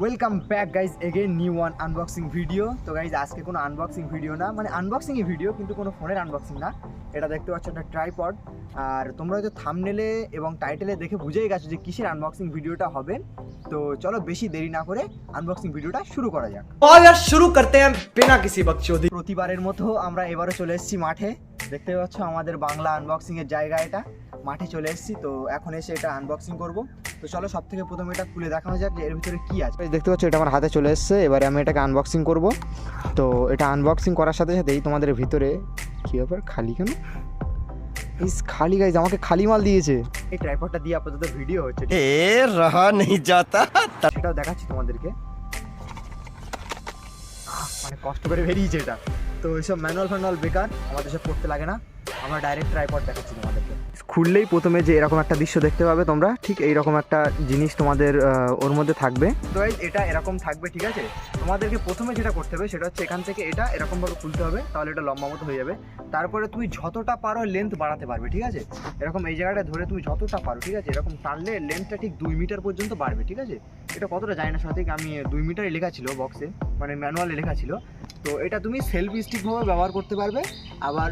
Welcome back guys again new one unboxing video তো guys আজকে কোনো আনবক্সিং ভিডিও না মানে আনবক্সিংই ভিডিও কিন্তু কোনো ফোনের আনবক্সিং না। এটা দেখতে পাচ্ছ একটা ট্রাইপড আর তোমরা হয়তো থামনেলে এবং টাইটেলে দেখে বুঝেই গেছো যে কিসের আনবক্সিং ভিডিওটা হবে। তো চলো বেশি দেরি না করে আনবক্সিং ভিডিওটা শুরু করা যাক। আর শুরু করতে হ্যাঁ, বিনা কিসি বকচোদি প্রতিবারের মতো আমরা এবারে চলে এসেছি মাঠে। দেখতে পাচ্ছ আমাদের বাংলা আনবক্সিংয়ের জায়গা এটা। মাঠে চলে এসেছি তো এখন এসে এটা আনবক্সিং করব। তো চলো সব থেকে প্রথমে এটা খুলে দেখানো যাক যে এর ভিতরে কী আছে। দেখতে পাচ্ছ এটা আমার হাতে চলে এসছে এবারে আমি এটাকে আনবক্সিং করব। তো এটা আনবক্সিং করার সাথে সাথেই তোমাদের ভিতরে কী ব্যাপার খালি কেন? ইস খালি গাইজ আমাকে খালি মাল দিয়েছে। এই ট্রাইপডটা দিয়ে আপাতত ভিডিও হচ্ছে এ রাহা নেই যাতা সেটাও দেখাচ্ছি তোমাদেরকে। মানে কষ্ট করে বেরিয়েছে এটা। তো এইসব ম্যানুয়াল ফ্যানুয়াল বেকার আমাদের সব করতে লাগে না। আমরা ডাইরেক্ট ট্রাইপড দেখাচ্ছি তোমাদেরকে। খুললেই প্রথমে যে এরকম একটা দৃশ্য দেখতে পাবে তোমরা, ঠিক এইরকম একটা জিনিস তোমাদের ওর মধ্যে থাকবে। তো এটা এরকম থাকবে, ঠিক আছে? তোমাদেরকে প্রথমে যেটা করতে হবে সেটা হচ্ছে এখান থেকে এটা এরকমভাবে খুলতে হবে, তাহলে এটা লম্বা মতো হয়ে যাবে। তারপরে তুমি যতটা পারো লেন্থ বাড়াতে পারবে, ঠিক আছে? এরকম এই জায়গাটা ধরে তুমি যতটা পারো, ঠিক আছে? এরকম টানলে লেন্থটা ঠিক দুই মিটার পর্যন্ত বাড়বে, ঠিক আছে? এটা কতটা জানি না, সঠিক আমি দুই মিটারে লেখা ছিল বক্সে মানে ম্যানুয়ালে লেখা ছিল। তো এটা তুমি সেলফ স্টিকভাবে ব্যবহার করতে পারবে, আবার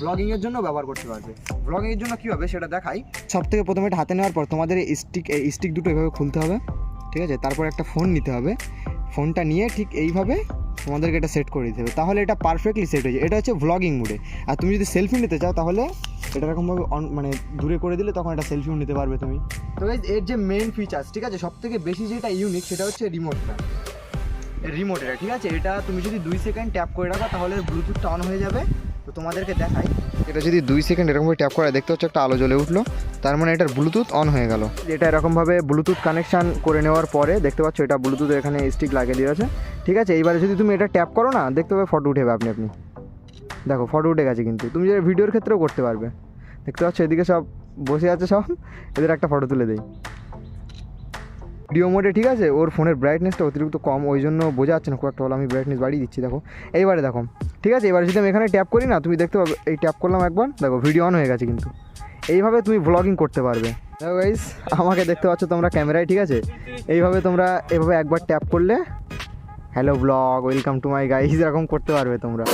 ব্লগিংয়ের জন্য ব্যবহার করতে পারবে। ব্লগিংয়ের জন্য কী হবে সেটা দেখাই। সব থেকে প্রথমে এটা হাতে নেওয়ার পর তোমাদের এই স্টিক এই স্টিক দুটো এভাবে খুলতে হবে, ঠিক আছে? তারপর একটা ফোন নিতে হবে। ফোনটা নিয়ে ঠিক এইভাবে তোমাদেরকে এটা সেট করে দিতে হবে। তাহলে এটা পারফেক্টলি সেট হয়ে যায়। এটা হচ্ছে ভ্লগিং মুডে আর তুমি যদি সেলফি নিতে চাও তাহলে এটা এরকমভাবে অন মানে দূরে করে দিলে তখন এটা সেলফিও নিতে পারবে তুমি। তো এর যে মেন ফিচার্স ঠিক আছে? সব থেকে বেশি যেটা ইউনিক সেটা হচ্ছে রিমোটটা রিমোট এটা ঠিক আছে? এটা তুমি যদি দুই সেকেন্ড ট্যাপ করে রাখো তাহলে ব্লুটুথটা অন হয়ে যাবে। তো তোমাদেরকে দেখাই। এটা যদি দুই সেকেন্ড এরকমভাবে ট্যাপ করে দেখতে হচ্ছে একটা আলো জ্বলে উঠল। তার মানে এটার ব্লুটুথ অন হয়ে গেল। এটা এরকমভাবে ব্লুটুথ কানেকশান করে নেওয়ার পরে দেখতে পাচ্ছ এটা ব্লুটুথ এখানে স্টিক লাগিয়ে দিয়েছে ঠিক আছে? এইবারে যদি তুমি এটা ট্যাপ করো না দেখতে পাবে ফটো উঠে যাবে আপনি আপনি। দেখো ফটো উঠে গেছে কিন্তু। তুমি যে ভিডিওর ক্ষেত্রেও করতে পারবে। দেখতে পাচ্ছ? এদিকে সব বসে আছে সব। এদের একটা ফটো তুলে দেই। ভিডিও মোডে ঠিক আছে? ওর ফোনের ব্রাইটনেসটা অতিরিক্ত কম, ওই জন্য বোঝা যাচ্ছে না, খুব একটা হলো আমি ব্রাইটনেস বাড়িয়ে দিচ্ছি, দেখো। এইবারে দেখো, ঠিক আছে? এবারে যদি আমি এখানে ট্যাপ করি না, তুমি দেখতে পাবে, এই ট্যাপ করলাম একবার, দেখো ভিডিও অন হয়ে গেছে কিন্তু। এইভাবে তুমি ব্লগিং করতে পারবে। দেখো গাইস আমাকে দেখতে পাচ্ছ তোমরা ক্যামেরায়, ঠিক আছে? এইভাবে তোমরা এভাবে একবার ট্যাপ করলে hello blog welcome to my guys এরকম করতে পারবে তোমরা।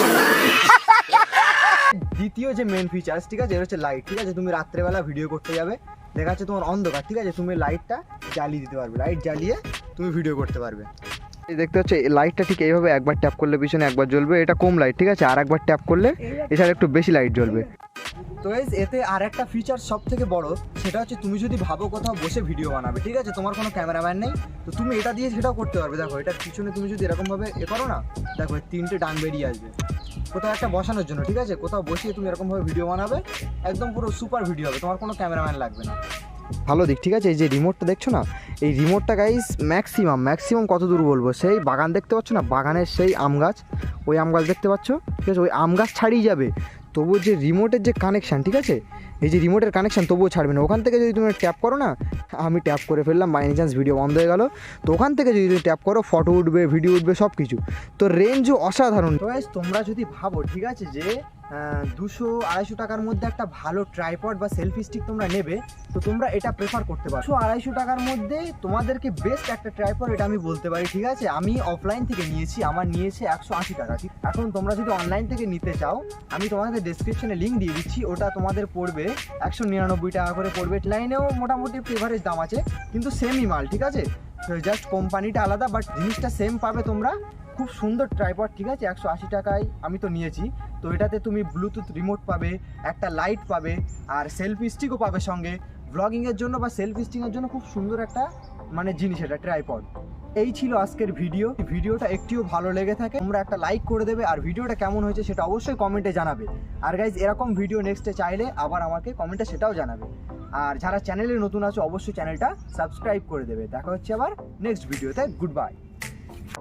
দ্বিতীয় যে মেন ফিচার্স ঠিক আছে? এটা হচ্ছে লাইট ঠিক আছে? তুমি রাত্রেবেলা ভিডিও করতে যাবে। দেখা যাচ্ছে তোমার অন্ধকার ঠিক আছে? তুমি লাইটটা জ্বালিয়ে দিতে পারবে। লাইট জ্বালিয়ে তুমি ভিডিও করতে পারবে। এই দেখতে হচ্ছে লাইটটা ঠিক এইভাবে একবার ট্যাপ করলে পিছনে একবার জ্বলবে। এটা কম লাইট ঠিক আছে? আর একবার ট্যাপ করলে এছাড়া একটু বেশি লাইট জ্বলবে। তো guys, এতে আর একটা ফিচার সব থেকে বড় সেটা হচ্ছে তুমি যদি ভাবো কোথাও বসে ভিডিও বানাবে ঠিক আছে? তোমার কোনো ক্যামেরাম্যান নেই তো তুমি এটা দিয়ে সেটাও করতে পারবে। দেখো এটার পিছনে তুমি যদি এরকমভাবে এ করো না দেখো এই তিনটে ডান বেরিয়ে আসবে। কোথাও একটা বসানোর জন্য, ঠিক আছে? কোথাও বসিয়ে তুমি এরকমভাবে ভিডিও বানাবে, একদম পুরো সুপার ভিডিও হবে, তোমার কোনো ক্যামেরাম্যান লাগবে না। ভালো দিক, ঠিক আছে? এই যে রিমোটটা দেখছ না? এই রিমোটটা গাইস ম্যাক্সিমাম ম্যাক্সিমাম কত দূর বলব? সেই বাগান দেখতে পাচ্ছ না? বাগানের সেই আম গাছ, ওই আম গাছ দেখতে পাচ্ছ? ঠিক আছে? ওই আম গাছ ছাড়িয়ে যাবে। তবু যে রিমোটের যে কানেকশান ঠিক আছে? এই যে রিমোটের কানেকশান তবুও ছাড়বে না। ওখান থেকে যদি তুমি ট্যাপ করো না, আমি ট্যাপ করে ফেললাম বাই চান্স ভিডিও বন্ধ হয়ে গেল। তো ওখান থেকে যদি তুমি ট্যাপ করো ফটো উঠবে ভিডিও উঠবে সব কিছু তো রেঞ্জও অসাধারণ। তোমরা যদি ভাবো, ঠিক আছে যে দুশো আড়াইশো টাকার মধ্যে একটা ভালো ট্রাইপড বা সেলফি স্টিক তোমরা নেবে, তো তোমরা এটা প্রেফার করতে পারো। দুশো আড়াইশো টাকার মধ্যে তোমাদেরকে বেস্ট একটা ট্রাইপড এটা আমি বলতে পারি, ঠিক আছে? আমি অফলাইন থেকে নিয়েছি, আমার নিয়েছে একশো আশি টাকা, ঠিক এখন তোমরা যদি অনলাইন থেকে নিতে চাও, আমি তোমাদের ডেসক্রিপশনে লিঙ্ক দিয়ে দিচ্ছি, ওটা তোমাদের পড়বে একশো নিরানব্বই টাকা করে পড়বে। লাইনেও মোটামুটি এভারেজ দাম আছে, কিন্তু সেমই মাল, ঠিক আছে? জাস্ট কোম্পানিটা আলাদা বাট জিনিসটা সেম পাবে তোমরা। খুব সুন্দর ট্রাইপড ঠিক আছে? একশো আশি টাকায় আমি তো নিয়েছি। তো এটাতে তুমি ব্লুটুথ রিমোট পাবে, একটা লাইট পাবে, আর সেলফি স্টিকও পাবে সঙ্গে। ব্লগিংয়ের জন্য বা সেলফি স্টিকের জন্য খুব সুন্দর একটা মানে জিনিস এটা ট্রাইপড এই ছিল আজকের ভিডিও। ভিডিওটা একটিও ভালো লেগে থাকে, তোমরা একটা লাইক করে দেবে আর ভিডিওটা কেমন হয়েছে সেটা অবশ্যই কমেন্টে জানাবে। আর গাইজ এরকম ভিডিও নেক্সটে চাইলে আবার আমাকে কমেন্টে সেটাও জানাবে। আর যারা চ্যানেলে নতুন আছে, অবশ্যই চ্যানেলটা সাবস্ক্রাইব করে দেবে। দেখা হচ্ছে আবার নেক্সট ভিডিওতে গুড বাই